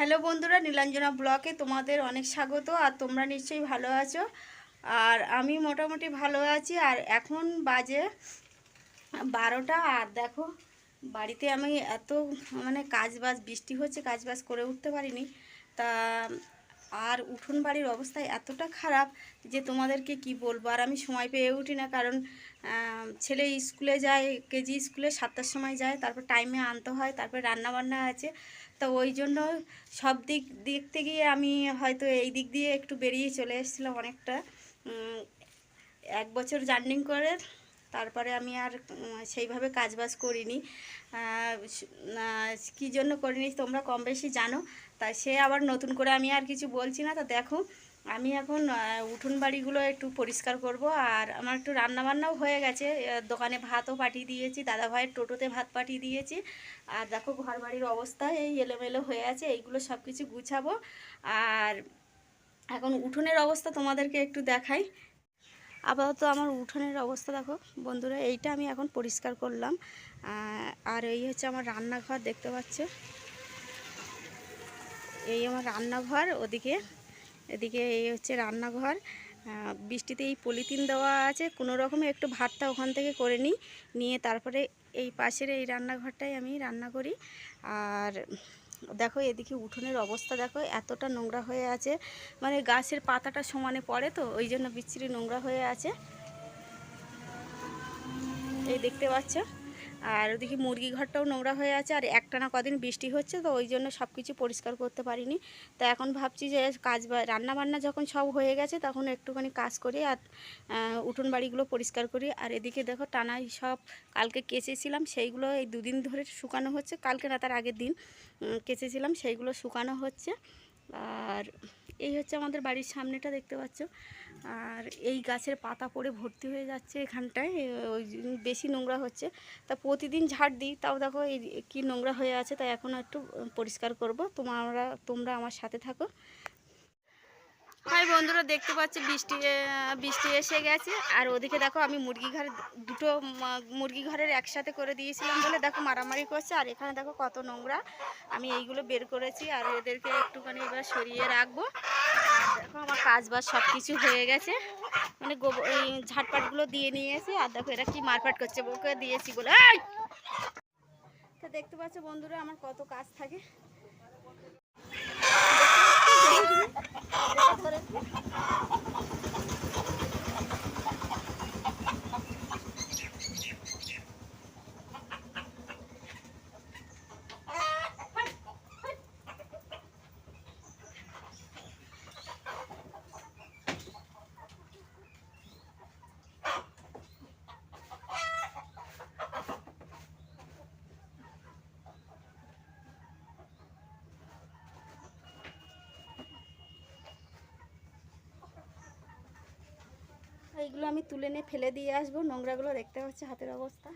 Hello বন্ধুরা, নীলাঞ্জনা ব্লকে তোমাদের অনেক স্বাগত, আর তোমরা নিশ্চয়ই ভালো আছো। আর আমি মোটামুটি ভালো আছি, আর এখন বাজে বারোটা, আর দেখো বাড়িতে আমি এত মানে কাজ বাজ বৃষ্টি হচ্ছে কাজ বাজ করে উঠতে পারিনি। তা, আর উঠোন বাড়ির অবস্থা এতটা খারাপ যে তোমাদেরকে কি বলব? আর আমি সময় পেয়ে উঠি না, কারণ ছেলে স্কুলে যায়, কেজি স্কুলে সাতটার সময় যায়, তারপর টাইমে আনতে হয়, তারপর রান্না বান্না আছে। তো ওই জন্য সব দিক, দেখতে গিয়ে আমি হয়তো এই দিক দিয়ে একটু বেরিয়ে চলে এসেছিলাম অনেকটা। এক বছর জার্নিং করে, তারপরে আমি আর সেইভাবে কাজবাজ করিনি। কী জন্য করিনি তোমরা কম বেশি জানো, তা সে আবার নতুন করে আমি আর কিছু বলছি না, তো দেখো। আমি এখন উঠোন বাড়িগুলো একটু পরিষ্কার করব আর আমার একটু রান্নাবান্নাও হয়ে গেছে। দোকানে ভাতও পাঠিয়ে দিয়েছি দাদা ভাইয়ের টোটোতে ভাত পাঠিয়ে দিয়েছি। আর দেখো ঘর বাড়ির অবস্থা, এই এলোমেলো হয়ে আছে, এইগুলো সব কিছু গুছাবো। আর এখন উঠোনের অবস্থা তোমাদেরকে একটু দেখাই। আপাতত আমার উঠোনের অবস্থা দেখো বন্ধুরা, এইটা আমি এখন পরিষ্কার করলাম। আর এই হচ্ছে আমার রান্নাঘর, দেখতে পাচ্ছে? এই আমার রান্নাঘর, ওদিকে এদিকে এই হচ্ছে রান্নাঘর। বৃষ্টিতে এই পলিথিন দেওয়া আছে, কোনো রকমে একটু ভাতটা ওখান থেকে করে নিই, নিয়ে তারপরে এই পাশের এই রান্নাঘরটাই আমি রান্না করি। আর দেখো এদিকে উঠোনের অবস্থা, দেখো এতটা নোংরা হয়ে আছে মানে গাছের পাতাটা সমানে পড়ে তো, ওই জন্য বিচ্ছিরি নোংরা হয়ে আছে। এই দেখতে পাচ্ছ? আর ওদিকে মুরগি ঘরটাও নোংরা হয়ে আছে আর একটানা কদিন বৃষ্টি হচ্ছে, তো ওই জন্য সব কিছু পরিষ্কার করতে পারিনি। তো এখন ভাবছি যে কাজ রান্না বান্না যখন সব হয়ে গেছে তখন একটুখানি কাজ করি আর উঠোন বাড়িগুলো পরিষ্কার করি। আর এদিকে দেখো টানাই সব কালকে কেচেছিলাম, সেইগুলো এই দুদিন ধরে শুকানো হচ্ছে, কালকে না তার আগের দিন কেচেছিলাম, সেইগুলো শুকানো হচ্ছে। আর এই হচ্ছে আমাদের বাড়ির সামনেটা দেখতে পাচ্ছ। আর এই গাছের পাতা পড়ে ভর্তি হয়ে যাচ্ছে এখানটায়। ওই বেশি নোংরা হচ্ছে। তা প্রতিদিন ঝাড় দিই। তাও দেখো এই কি নোংরা হয়ে আছে, তাই এখন একটু পরিষ্কার করব। তোমরা তোমরা আমার সাথে থাকো। হাই বন্ধুরা, দেখতে পাচ্ছি বৃষ্টি বৃষ্টি এসে গেছে। আর ওদিকে দেখো আমি মুরগি ঘর, দুটো মুরগি ঘরের একসাথে করে দিয়েছিলাম বলে দেখো মারামারি করছে। আর এখানে দেখো কত নোংরা। আমি এইগুলো বের করেছি। আর এদেরকে একটুখানি এবার সরিয়ে রাখব। দেখো আমার কাজ বাজ সব কিছু হয়ে গেছে। মানে গোবর এই ঝাটপাটগুলো দিয়ে নিয়েছি। আর দেখো এরা কি মারপাট করছে বউকে দিয়েছি বলে! তা দেখতে পাচ্ছ বন্ধুরা, আমার কত কাজ থাকে। এইগুলো আমি তুলে নিয়ে ফেলে দিয়ে আসব। নোংরাগুলো দেখতে পাচ্ছি হাতের অবস্থা।